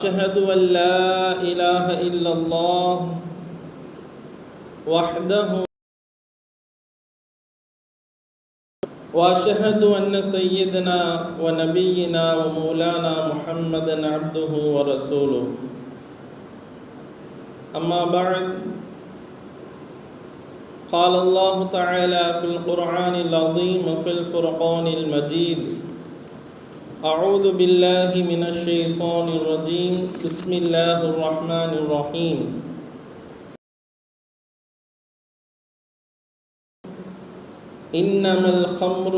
أشهد أن لا إله إلا الله وحده وأشهد أن سيدنا ونبينا ومولانا محمدا عبده ورسوله. أما بعد قال الله تعالى في القرآن العظيم وفي الفرقان المجيد أعوذ بالله من الشيطان الرجيم. بسم الله الرحمن الرحيم. إنما الخمر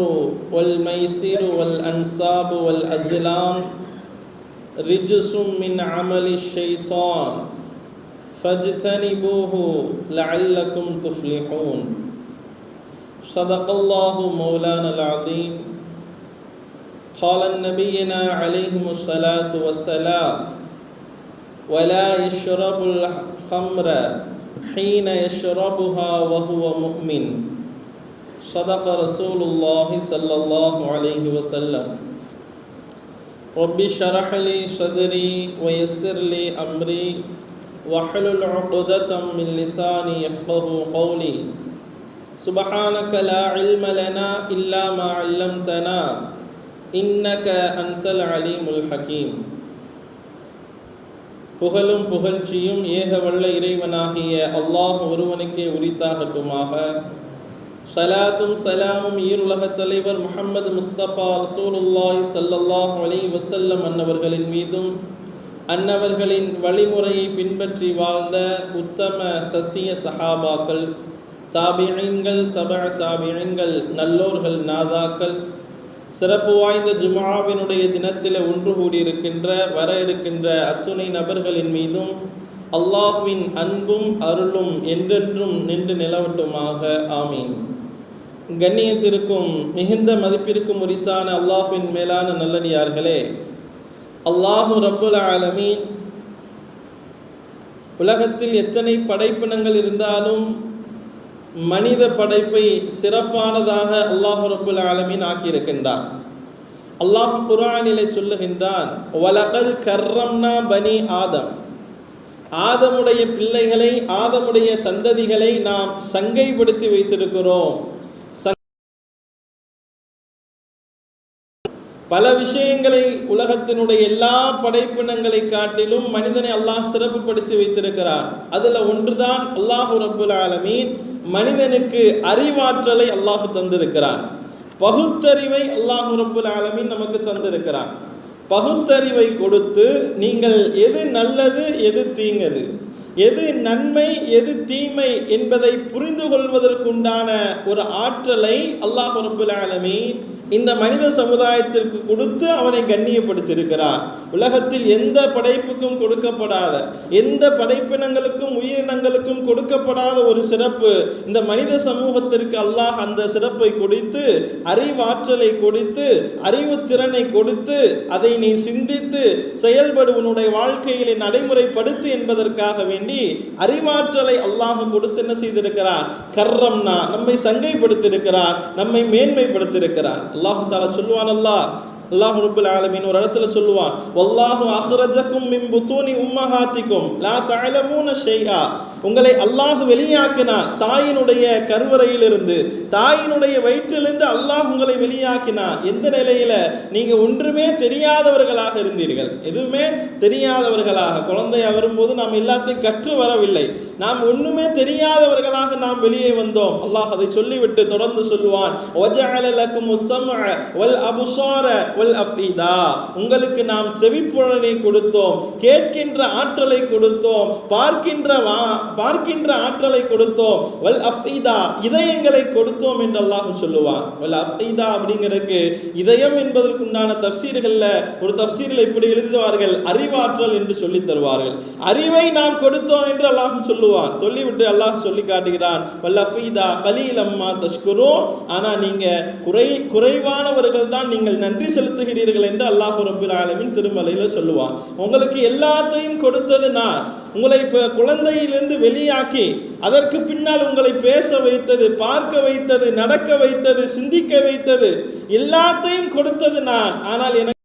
والميسر والأنساب والأزلام رجس من عمل الشيطان. فاجتنبوه لعلكم تفلحون. صدق الله مولانا العظيم. قال نبينا عليهم الصلاة والسلام ولا يشرب الخمر حين يشربها وهو مؤمن. صدق رسول الله صلى الله عليه وسلم. رب اشرح لي صدري ويسر لي أمري واحلل عقدة من لساني يفقه قولي. سبحانك لا علم لنا إلا ما علمتنا. இன்னக அன்சல் அலீமுல் ஹக்கீம் புகழும் புகழ்ச்சியும் ஏக வல்ல இறைவனாகிய அல்லாஹ் ஒருவனுக்கே உரித்தாகட்டுமாக. சலாத்தும் சலாமும் ஈருலக தலைவர் முகமது முஸ்தபா ரசூலுல்லாஹி சல்லல்லாஹ் அலி வசல்லம் அன்னவர்களின் மீதும் அன்னவர்களின் வழிமுறையை பின்பற்றி வாழ்ந்த உத்தம சத்திய சஹாபாக்கள் தாபியங்கள் தப தாபியங்கள் நல்லோர்கள் நாதாக்கள் சிறப்பு வாய்ந்த ஜுமாவினுடைய தினத்தில் ஒன்று கூடியிருக்கின்ற வர இருக்கின்ற அத்துணை நபர்களின் மீதும் அல்லாஹ்வின் அன்பும் அருளும் என்றென்றும் நின்று நிலவட்டுமாக. ஆமீன். கண்ணியத்திற்கும் மிகுந்த மதிப்பிற்கும் உரித்தான அல்லாஹ்வின் மேலான நல்லடியார்களே அல்லாஹு ரப்புல் ஆலமீன். உலகத்தில் எத்தனை படைப்பினங்கள் இருந்தாலும் மனித படைப்பை சிறப்பானதாக அல்லாஹு ரபுல் ஆலமீன் ஆக்கியிருக்கின்றான். அல்லாஹ் குரானிலே சொல்லுகின்றான் வலகல் கர்ரம்னா பனி ஆதம். ஆதமுடைய பிள்ளைகளை ஆதமுடைய சந்ததிகளை நாம் சங்கைப்படுத்தி வைத்திருக்கிறோம். பல விஷயங்களை உலகத்தினுடைய எல்லா படைப்பினங்களை காட்டிலும் மனிதனை அல்லாஹ் சிறப்புப்படுத்தி வைத்திருக்கிறார் அதில் ஒன்றுதான் அல்லாஹு ரபுல் ஆலமீன். மனிதனுக்கு அறிவாற்றலை அல்லாஹு தந்திருக்கிறான். பகுத்தறிவை அல்லாஹு ரபுல் ஆலமின் நமக்கு தந்திருக்கிறான். பகுத்தறிவை கொடுத்து நீங்கள் எது நல்லது எது தீங்கது எது நன்மை எது தீமை என்பதை புரிந்து கொள்வதற்குண்டான ஒரு ஆற்றலை அல்லாஹ் ரபுல் ஆலமின் இந்த மனித சமுதாயத்திற்கு கொடுத்து அவனை கண்ணியப்படுத்தியிருக்கிறான் உலகத்தில் எந்த படைப்புக்கும் கொடுக்கப்படாத எந்த படைப்பினங்களுக்கும் உயிரினங்களுக்கும் கொடுக்கப்படாத ஒரு சிறப்பு இந்த மனித சமூகத்திற்கு அல்லாஹ் அந்த சிறப்பை கொடுத்து அறிவாற்றலை கொடுத்து அறிவுத்திறனை கொடுத்து அதை நீ சிந்தித்து செயல்படு உன்னுடைய வாழ்க்கையிலே நடைமுறைப்படுத்து என்பதற்காக வேண்டி அறிவாற்றலை அல்லாஹ் கொடுத்து என்ன செய்திருக்கிறான் கர்ரம்னா நம்மை சங்கைப்படுத்தியிருக்கிறார் நம்மை மேன்மைப்படுத்தியிருக்கிறார். அல்லாஹு தாலா சொல்லுவான் அல்லாஹ் அல்லாஹ் ரபுல் ஆலமீன் ஒரு இடத்துல சொல்லுவான் வல்லாஹு அஹ்ரஜக்கும் மின் புத்தூனி உம்மஹாத்திக்கும் லா தஅலமூன ஷைஆ உங்களை அல்லாஹ் வெளியாக்கினான் தாயினுடைய கருவறையிலிருந்து தாயினுடைய வயிற்றிலிருந்து அல்லாஹ் உங்களை வெளியாக்கினான் எந்த நிலையில நீங்க ஒன்றுமே தெரியாதவர்களாக இருந்தீர்கள்? எதுவுமே தெரியாதவர்களாக. குழந்தையா வரும்போது நாம் எல்லாத்தையும் கற்று வரவில்லை. நாம் ஒண்ணுமே தெரியாதவர்களாக நாம் வெளியே வந்தோம். அல்லாஹ் அதை சொல்லிவிட்டு தொடர்ந்து சொல்லுவான் வல் அபுசார வல் உங்களுக்கு நாம் செவிப்புலனை கொடுத்தோம் கேட்கின்ற ஆற்றலை கொடுத்தோம் பார்க்கின்ற வா பார்க்கின்ற ஆற்றலை கொடுத்தோம். வல் அஃபீதா இதயங்களை கொடுத்தோம் என்று அல்லாஹ் சொல்லுவான். வல் அஃபீதா அப்படிங்கிறதுக்கு இதயம் என்பதற்குண்டான தப்சீர்களில் ஒரு தப்சீரில் இப்படி எழுதுவார்கள்? அறிவாற்றல் என்று சொல்லி தருவார்கள். அறிவை நாம் கொடுத்தோம் என்று அல்லாஹ் சொல்லுவான். சொல்லிவிட்டு அல்லாஹ் சொல்லி காட்டுகிறான். வல் அஃபீதா கலீல் அம்மா தஷ்குரோ ஆனால் நீங்க குறை குறைவானவர்கள் தான் நீங்கள் நன்றி செலுத்துகிறீர்கள் என்று அல்லாஹ் ரபுல் ஆலமின் திருமலையில் சொல்லுவான். உங்களுக்கு எல்லாத்தையும் கொடுத்தது நான். உங்களை இப்போ குழந்தையிலிருந்து வெளியாக்கி அதற்கு பின்னால் உங்களை பேச வைத்தது பார்க்க வைத்தது நடக்க வைத்தது சிந்திக்க வைத்தது எல்லாத்தையும் கொடுத்தது நான். ஆனால் எனக்கு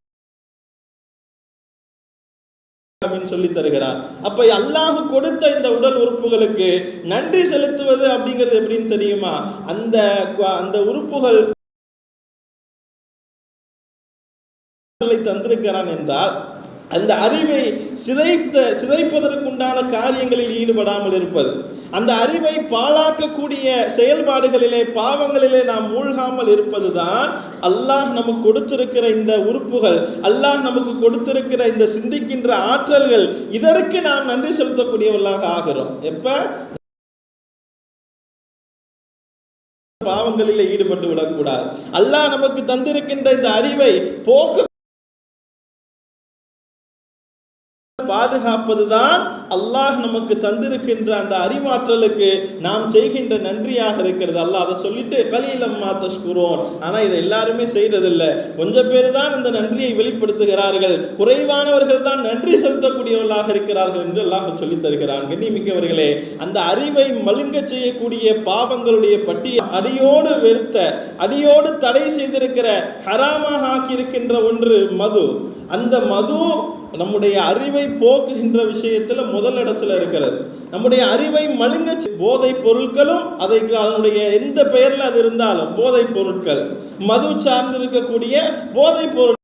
சொல்லி தருகிறார். அப்ப அல்லாஹ் கொடுத்த இந்த உடல் உறுப்புகளுக்கு நன்றி செலுத்துவது அப்படிங்கிறது எப்படின்னு தெரியுமா? அந்த அந்த உறுப்புகள் தந்திருக்கிறான் என்றால் அந்த அறிவை சிதைத்த சிதைப்பதற்குண்டான காரியங்களில் ஈடுபடாமல் இருப்பது. அந்த அறிவை பாழாக்கக்கூடிய செயல்பாடுகளிலே பாவங்களிலே நாம் மூழ்காமல் இருப்பதுதான் அல்லாஹ் நமக்கு கொடுத்திருக்கிற இந்த உறுப்புகள் அல்லாஹ் நமக்கு கொடுத்திருக்கிற இந்த சிந்திக்கின்ற ஆற்றல்கள். இதற்கு நாம் நன்றி செலுத்தக்கூடியவர்களாக ஆகிறோம். எப்ப? பாவங்களில் ஈடுபட்டு விடக்கூடாது. அல்லாஹ் நமக்கு தந்திருக்கின்ற இந்த அறிவை போக்க பாதுகாப்பதுதான் அல்லாஹ் நமக்கு தந்திருக்கின்ற அந்த அறிவாற்றலுக்கு நாம் செய்கின்ற நன்றியாக இருக்கிறது. அல்லாஹ் அதை சொல்லிட்டு கலியிலம்மா தஷ்குரோன். ஆனால் இதை எல்லாருமே செய்கிறதில்லை கொஞ்சம் பேர் தான் இந்த நன்றியை வெளிப்படுத்துகிறார்கள். குறைவானவர்கள் தான் நன்றி செலுத்தக்கூடியவர்களாக இருக்கிறார்கள் என்று அல்லாஹ் சொல்லித் தருகிறான். கண்ணிமிக்கவர்களே அந்த அறிவை மழுங்க செய்யக்கூடிய பாவங்களுடைய பட்டியல் அடியோடு வெறுத்த அடியோடு தடை செய்திருக்கிற ஹராமாக ஆக்கியிருக்கின்ற ஒன்று மது. அந்த மது நம்முடைய அறிவை போக்குகின்ற விஷயத்துல முதல் இடத்துல இருக்கிறது. நம்முடைய அறிவை மழுங்க போதை பொருட்களும் அதை அதனுடைய எந்த பெயர்ல அது இருந்தாலும் போதை பொருட்கள். மது சார்ந்து இருக்கக்கூடிய போதை பொருட்கள்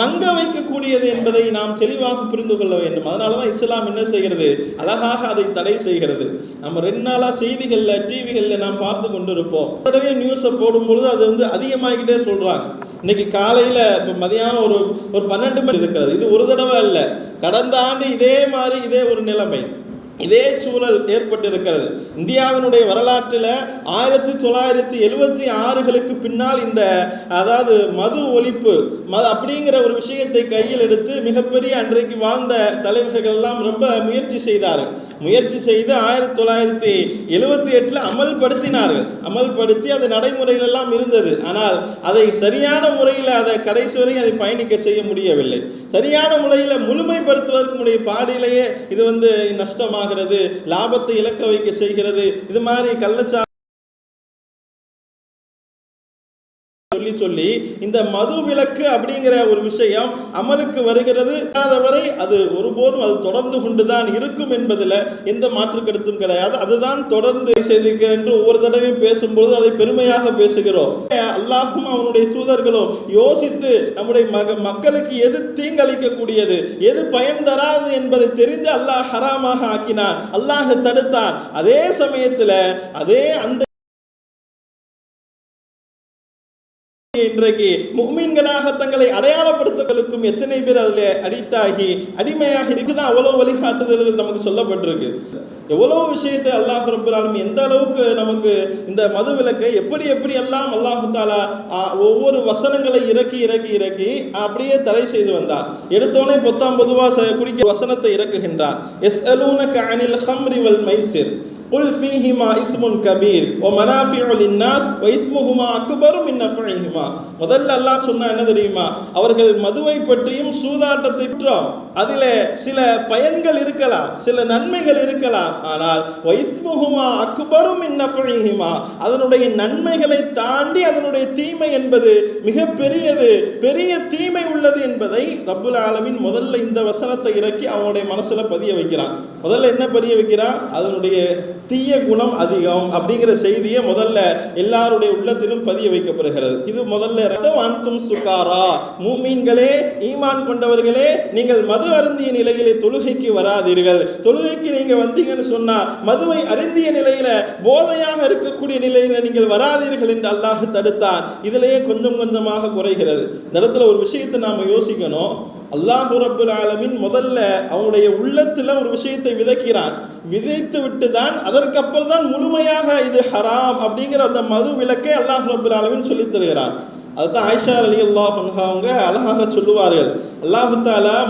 மங்க வைக்கக்கூடியது என்பதை நாம் தெளிவாக புரிந்து கொள்ள வேண்டும். அதனால தான் இஸ்லாம் என்ன செய்கிறது? அழகாக அதை தடை செய்கிறது. நம்ம ரெண்டு நாளாக செய்திகளில் டிவிகளில் நாம் பார்த்து கொண்டு இருப்போம் தடவை நியூஸை போடும்பொழுது அது வந்து அதிகமாகிட்டே சொல்கிறாங்க இன்னைக்கு காலையில் இப்போ மதியானம் ஒரு ஒரு பன்னெண்டு மணி இருக்கிறது. இது ஒரு தடவை இல்லை கடந்த ஆண்டு இதே மாதிரி இதே ஒரு நிலைமை. இதே சூழல் ஏற்பட்டிருக்கிறது. இந்தியாவினுடைய வரலாற்றில் ஆயிரத்தி தொள்ளாயிரத்தி எழுபத்தி ஆறுகளுக்கு பின்னால் இந்த அதாவது மது ஒழிப்பு மது அப்படிங்கிற ஒரு விஷயத்தை கையில் எடுத்து மிகப்பெரிய அன்றைக்கு வாழ்ந்த தலைவர்கள் எல்லாம் ரொம்ப முயற்சி செய்தார்கள். முயற்சி செய்து ஆயிரத்தி தொள்ளாயிரத்தி எழுபத்தி எட்டில் அமல்படுத்தினார்கள். அமல்படுத்தி அது நடைமுறையிலெல்லாம் இருந்தது. ஆனால் அதை சரியான முறையில் அதை கடைசி வரை அதை பயணிக்க செய்ய முடியவில்லை. சரியான முறையில் முழுமைப்படுத்துவதற்கு பாடியிலேயே இது வந்து நஷ்டமாக உண்டாகிறது லாபத்தை இழக்க வைக்க செய்கிறது. இது மாதிரி கள்ளச்சா அப்படின்னு சொல்லி இந்த மது விலக்கு அப்படிங்கிற ஒரு விஷயம் அமலுக்கு வருகிறது. வரை அது ஒருபோதும் அது தொடர்ந்து கொண்டுதான் இருக்கும் என்பதில் எந்த மாற்று கருத்தும் கிடையாது. அதுதான் தொடர்ந்து செய்திருக்கிறேன் என்று ஒவ்வொரு தடவையும் பேசும்பொழுது அதை பெருமையாக பேசுகிறோம். அல்லாஹும் அவனுடைய தூதர்களும் யோசித்து நம்முடைய மக மக்களுக்கு எது தீங்களிக்கக்கூடியது எது பயன் தராது என்பதை தெரிந்து அல்லாஹ் ஹராமாக ஆக்கினான். அல்லாஹ் தடுத்தான். அதே சமயத்தில் அதே அந்த இன்றைக்கு. முக்மீன்களாக தங்களை அடையாளப்படுத்தங்களுக்கும் எத்தனை பேர் அதில் அடிக்ட் ஆகி அடிமையாக இருக்குதா? அவ்வளோ வழிகாட்டுதல்கள் நமக்கு சொல்லப்பட்டிருக்கு. எவ்வளோ விஷயத்தை அல்லாஹ் ரபுல்லாலும் எந்த அளவுக்கு நமக்கு இந்த மது விளக்கை எப்படி எப்படி எல்லாம் அல்லாஹு தாலா ஒவ்வொரு வசனங்களை இறக்கி இறக்கி இறக்கி அப்படியே தடை செய்து வந்தார். எடுத்தோடனே பொத்தாம் பொதுவாக குடிக்க வசனத்தை இறக்குகின்றார். எஸ் அலூன அனில் ஹம்ரி வல் மைசிர். قل فيهما إثم கபீர் ஓ للناس وإثمهما أكبر من نفعهما. முதல்ல அல்லாஹ் சொன்னா என்ன தெரியுமா? அவர்கள் மதுவை பற்றியும் சூதாட்டத்தை பற்றியும் அதில் சில பயன்கள் இருக்கலாம் சில நன்மைகள் இருக்கலாம். ஆனால் வைத்முகுமா அக்பரும் இன்னஃபிஹிமா அதனுடைய நன்மைகளை தாண்டி அதனுடைய தீமை என்பது மிக பெரியது பெரிய தீமை உள்ளது என்பதை ரப்புல் ஆலமின் முதல்ல இந்த வசனத்தை இறக்கி அவனுடைய மனசுல பதிய வைக்கிறான். முதல்ல என்ன பதிய வைக்கிறான்? அதனுடைய தீய குணம் அதிகம் அப்படிங்கிற செய்தியை முதல்ல எல்லாருடைய உள்ளத்திலும் பதிய வைக்கப்படுகிறது. இது முதல்ல அன்தும் சுகாரா. மூமீன்களே ஈமான் கொண்டவர்களே நீங்கள் மது அருந்திய நிலையிலே தொழுகைக்கு வராதீர்கள். தொழுகைக்கு நீங்க வந்தீங்கன்னு சொன்னா மதுவை அருந்திய நிலையில போதையாக இருக்கக்கூடிய நிலையில நீங்கள் வராதீர்கள் என்று அல்லாஹ் தடுத்தான். இதிலேயே கொஞ்சம் கொஞ்சமாக குறைகிறது. இந்த இடத்துல ஒரு விஷயத்தை நாம யோசிக்கணும். அல்லாஹ் ரபுல் ஆலமின் முதல்ல அவனுடைய உள்ளத்தில் ஒரு விஷயத்தை விதைக்கிறான். விதைத்து விட்டு தான் அதற்கப்புறம் தான் முழுமையாக இது ஹராம் அப்படிங்கிற அந்த மது விளக்கை அல்லாஹ் ரபுல் ஆலமின் சொல்லித் தருகிறான் அதுதான் ஆயிஷா அலி அல்லா அவங்க அழகாக சொல்லுவார்கள். அல்லாஹு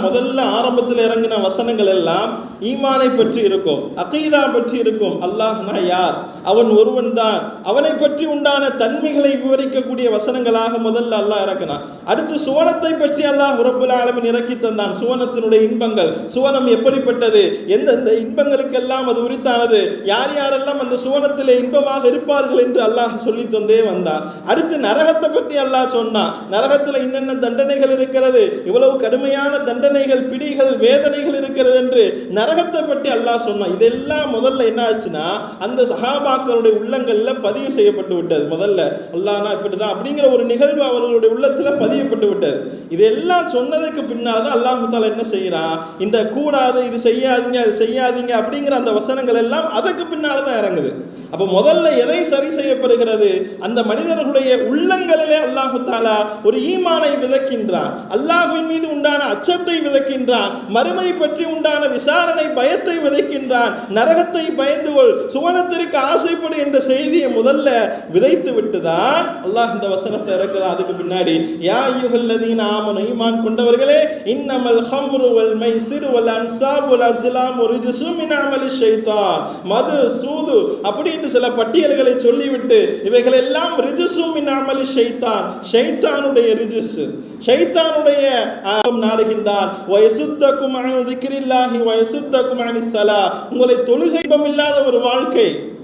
முதல்ல ஆரம்பத்தில் இறங்கின வசனங்கள் எல்லாம் ஈமானை பற்றி இருக்கும் அகைதா பற்றி இருக்கும். அல்லாஹ்னா யார்? அவன் ஒருவன் தான். அவனை பற்றி உண்டான தன்மைகளை விவரிக்கக்கூடிய வசனங்களாக முதல்ல அல்லாஹ் இறக்கினான். அடுத்து சுவனத்தை பற்றி அல்லாஹ் ரப்புல் ஆலமின் இறக்கி தந்தான். சுவனத்தினுடைய இன்பங்கள் சுவனம் எப்படிப்பட்டது? எந்தெந்த இன்பங்களுக்கெல்லாம் அது உரித்தானது? யார் யாரெல்லாம் அந்த சுவனத்திலே இன்பமாக இருப்பார்கள் என்று அல்லாஹ் சொல்லி தந்தே வந்தான். அடுத்து நரகத்தை பற்றி அல்லாஹ் சொன்னான் நரகத்தில் என்னென்ன தண்டனைகள் இருக்கிறது? இவ்வளவு கடுமையான தண்டனைகள் பிடிகள் வேதனைகள் இருக்கிறது என்று நரகத்தை பற்றி அல்லாஹ் சொன்னான் இதெல்லாம் முதல்ல என்ன ஆச்சுன்னா அந்த சகாபாக்களுடைய உள்ளங்கள்ல பதிவு செய்யப்பட்டு விட்டது. முதல்ல அல்லாஹ்னா இப்படிதான் அப்படிங்கிற ஒரு நிகழ்வு அவர்களுடைய உள்ளத்துல பதியப்பட்டு விட்டது. இதெல்லாம் சொன்னதுக்கு பின்னால் தான் அல்லாஹு தாலா என்ன செய்யறான் இந்த கூடாது இது செய்யாதீங்க அது செய்யாதீங்க அப்படிங்கிற அந்த வசனங்கள் எல்லாம் அதுக்கு பின்னால் தான் இறங்குது. அப்போ முதல்ல எதை சரி செய்யப்படுகிறது? அந்த மனிதர்களுடைய உள்ளங்களிலே அல்லாஹு தாலா ஒரு ஈமானை விதைக்கின்றான். அல்லாஹுவின் மீது உண்டான அச்சத்தை விதைக்கின்றான். மறுமை பற்றி உண்டான விசாரணை பயத்தை விதைக்கின்றான். நரகத்தை பயந்து கொள் சுவனத்திற்கு ஆசைப்படு என்ற செய்தியை முதல்ல விதைத்து விட்டுதான் அல்லாஹ் இந்த வசனத்தை இறக்குறான். அதுக்கு பின்னாடி யா யுகல்லதீன ஆமனு ஈமான் கொண்டவர்களே இன்னமல் ஹம்ரு வல் மைசிர் வல் அன்சாப் வல் அஸ்லாம் ரிஜ்சும் மின் அமலி ஷைத்தான். மது சூது அப்படின்னு சில பட்டியல்களை சொல்லிவிட்டு இவைகள் எல்லாம் ரிஜிசும் மின் அமலி ஷைத்தான். ஷைத்தானுடைய ரிஜிஸ் ஷைத்தானுடைய ஆம் நாடுகின்றான். வயசுத்தக்கும் திக்ரில்லாஹி வயசுத்தக்கும் சலா. உங்களை தொழுகை இல்லாத ஒரு வாழ்க்கை.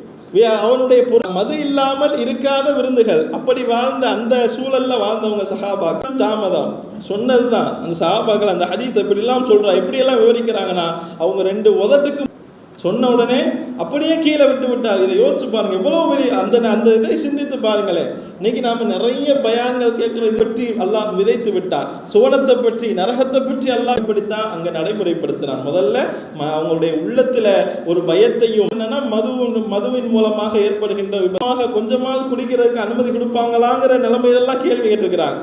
அவனுடைய மது இல்லாமல் இருக்காத விருந்துகள். அப்படி வாழ்ந்த அந்த சூழல்ல வாழ்ந்தவங்க சஹாபாக்கள் தாமதம். சொன்னதுதான். அந்த சஹாபாக்கள் அந்த ஹதீத் இப்படிலாம் சொல்றா. எப்படியெல்லாம் விவரிக்கிறாங்கன்னா அவங்க ரெண்டு உதட்டுக்கு சொன்ன உடனே அப்படியே கீழே விட்டு விட்டார். இதை யோசிச்சு பாருங்க. எவ்வளவு பெரிய அந்த அந்த இதை சிந்தித்து பாருங்களேன். இன்னைக்கு நாம நிறைய பயான்கள் கேட்கிறோம் பற்றி அல்லாஹ் விதைத்து விட்டார். சுவனத்தை பற்றி நரகத்தை பற்றி அல்லாஹ் இப்படித்தான் அங்க நடைமுறைப்படுத்தினான் முதல்ல அவங்களுடைய உள்ளத்துல ஒரு பயத்தையும் என்னன்னா மது மதுவின் மூலமாக ஏற்படுகின்ற விபமாக கொஞ்சமாவது குடிக்கிறதுக்கு அனுமதி கொடுப்பாங்களாங்கிற நிலைமையெல்லாம் கேள்வி கேட்டிருக்கிறாங்க.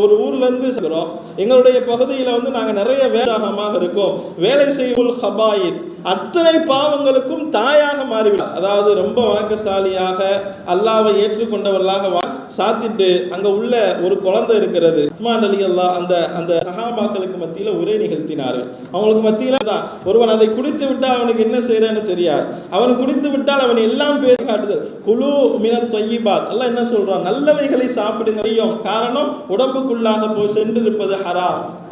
ஒரு ஊர்ல இருந்து சொல்றோம் எங்களுடைய பகுதியில வந்து நாங்க நிறைய வேதாகமாக இருக்கோம். வேலை செய்யும் ஹபாயித். அத்தனை பாவங்களுக்கும் தாயாக மாறிவிடும் அதாவது ரொம்ப வணக்கசாலியாக அல்லாவை ஏற்றுக்கொண்டவர்களாக வா- சாத்திட்டு அங்க உள்ள ஒரு குழந்தை இருக்கிறது. உஸ்மான் அலி அல்லா அந்த அந்த சகாபாக்களுக்கு மத்தியில உரை நிகழ்த்தினார். அவங்களுக்கு மத்தியில தான் ஒருவன் அதை குடித்து விட்டால் அவனுக்கு என்ன செய்யறன்னு தெரியாது. அவன் குடித்து விட்டால் அவன் எல்லாம் பேசி காட்டுதல் குழு மின தொய்யிபாத் எல்லாம் என்ன சொல்றான்? நல்லவைகளை சாப்பிடுங்க ஐயம். காரணம் உடம்புக்குள்ளாக போய் சென்றிருப்பது ஹரா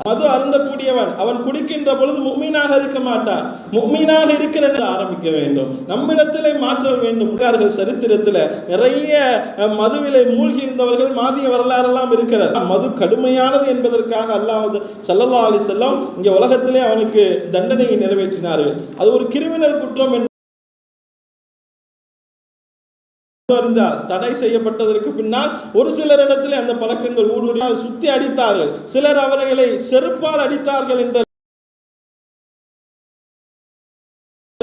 மது அருந்தக்கூடியவன் அவன் குடிக்கின்ற பொழுது முக்மீனாக இருக்க மாட்டான். முக்மீனாக இருக்கிற ஆரம்பிக்க வேண்டும். நம்மிடத்திலே மாற்றல் வேண்டும். சரித்திரத்தில் நிறைய மதுவிலை மூழ்கி இருந்தவர்கள் மாதிய வரலாறெல்லாம் இருக்கிறது. மது கடுமையானது என்பதற்காக அல்லாஹ் சல்லல்லா அலி செல்லம் இங்கே உலகத்திலே அவனுக்கு தண்டனையை நிறைவேற்றினார்கள். அது ஒரு கிரிமினல் குற்றம் என்று அறிந்தார். தடை செய்யப்பட்டதற்கு பின்னால் ஒரு சிலர் அந்த பழக்கங்கள் ஊடுருவினால் சுத்தி அடித்தார்கள். சிலர் அவர்களை செருப்பால் அடித்தார்கள் என்ற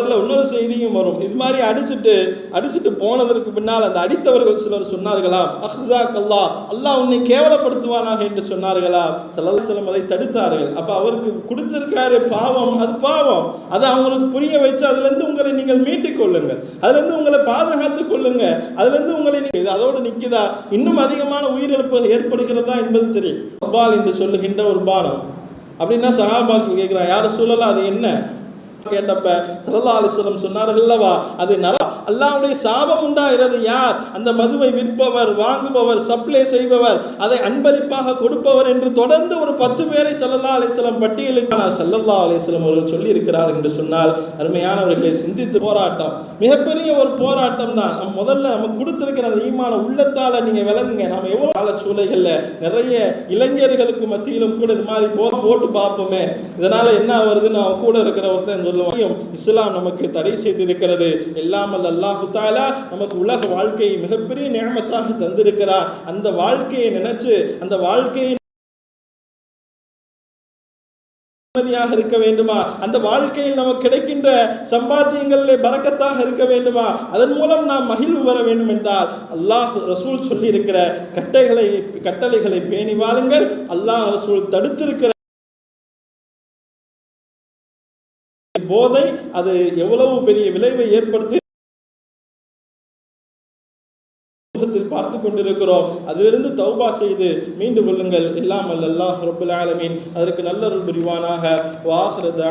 அதுல இன்னொரு செய்தியும் வரும். இது மாதிரி அடிச்சுட்டு அடிச்சுட்டு போனதற்கு பின்னால் அந்த அடித்தவர்கள் சிலர் சொன்னார்களா அஹ்சா கல்லா அல்லாஹ் உன்னை கேவலப்படுத்துவானாக என்று சொன்னார்களா செல்லம் அதை தடுத்தார்கள். அப்போ அவருக்கு குடிச்சிருக்காரு பாவம் அது பாவம். அதை அவங்களுக்கு புரிய வச்சு அதுலேருந்து உங்களை நீங்கள் மீட்டுக் கொள்ளுங்கள். அதுலேருந்து உங்களை பாதுகாத்துக் கொள்ளுங்க அதுலேருந்து உங்களை நீங்க இது அதோடு நிற்குதா இன்னும் அதிகமான உயிரிழப்பு ஏற்படுகிறதா என்பது தெரியும். அப்பால் என்று சொல்லுகின்ற ஒரு பானம். அப்படின்னா சகாபாக்கள் கேட்கிறான் யாரும் சொல்லலாம் அது என்ன? கேட்டப்ப சல்லா சொன்னார்கள் சொன்னார்கள்லவா அது நர அல்லாவுடைய சாபம் உண்டாகிறது. யார்? அந்த மதுவை விற்பவர் வாங்குபவர் சப்ளை செய்பவர் அதை அன்பளிப்பாக கொடுப்பவர் என்று தொடர்ந்து ஒரு பத்து பேரை சல்லல்லா அலிஸ்லம் பட்டியலிட்டார். சல்லல்லா அலிஸ்லம் அவர்கள் சொல்லி இருக்கிறார் என்று சொன்னால் அருமையானவர்களை சிந்தித்து போராட்டம். மிகப்பெரிய ஒரு போராட்டம் தான். நம்ம முதல்ல நம்ம கொடுத்திருக்கிற அந்த ஈமான உள்ளத்தால் நீங்கள் விளங்குங்க. நம்ம எவ்வளோ கால சூழல்கள்ல நிறைய இளைஞர்களுக்கு மத்தியிலும் கூட இது மாதிரி போ போட்டு பார்ப்போமே. இதனால் என்ன வருதுன்னு அவன் கூட இருக்கிற ஒருத்தன் சொல்லுவான் இஸ்லாம் நமக்கு தடை செய்திருக்கிறது. எல்லாமல் அல்லாஹு தாலா நமக்கு உலக வாழ்க்கையை மிகப்பெரிய நியமத்தாக தந்திருக்கிறார். அந்த வாழ்க்கையை நினைச்சு அந்த வாழ்க்கையை நிம்மதியாக இருக்க வேண்டுமா? அந்த வாழ்க்கையில் நமக்கு கிடைக்கின்ற சம்பாத்தியங்களிலே பறக்கத்தாக இருக்க வேண்டுமா? அதன் மூலம் நாம் மகிழ்வு வர வேண்டும் என்றால் அல்லாஹ் ரசூல் சொல்லி இருக்கிற கட்டைகளை கட்டளைகளை பேணி வாழுங்கள். அல்லாஹ் ரசூல் தடுத்திருக்கிற போதை அது எவ்வளவு பெரிய விளைவை ஏற்படுத்தி பார்த்து கொண்டிருக்கிறோம். அதிலிருந்து தௌபா செய்து மீண்டு கொள்ளுங்கள். எல்லாம் அல்லாஹ் ரபுல் ஆலமீன் அதற்கு நல்லருள் புரிவானாக. வாஹ்ரத